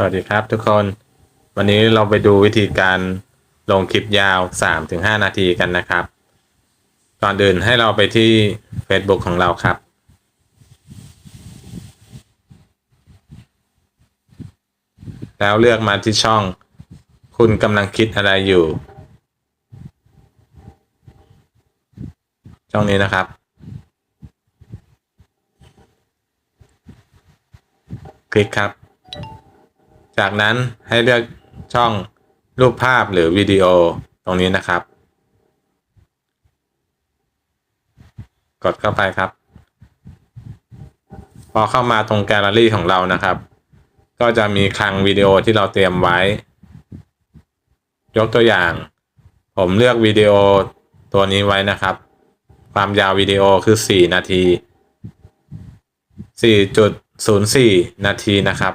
สวัสดีครับทุกคน วันนี้เราไปดูวิธีการลงคลิปยาว 3-5 นาทีกันนะครับ ก่อนอื่นให้เราไปที่ Facebook ของเราครับ แล้วเลือกมาที่ช่อง คุณกำลังคิดอะไรอยู่ ช่องนี้นะครับคลิกครับ จากนั้นให้เลือกช่องรูปภาพหรือวิดีโอตรงนี้นะครับ กดเข้าไปครับ พอเข้ามาตรงแกลเลอรี่ของเรานะครับ ก็จะมีคลังวิดีโอที่เราเตรียมไว้ ยกตัวอย่าง ผมเลือกวิดีโอตัวนี้ไว้นะครับ ความยาววิดีโอคือ 4 นาที 4.04 นาทีนะครับ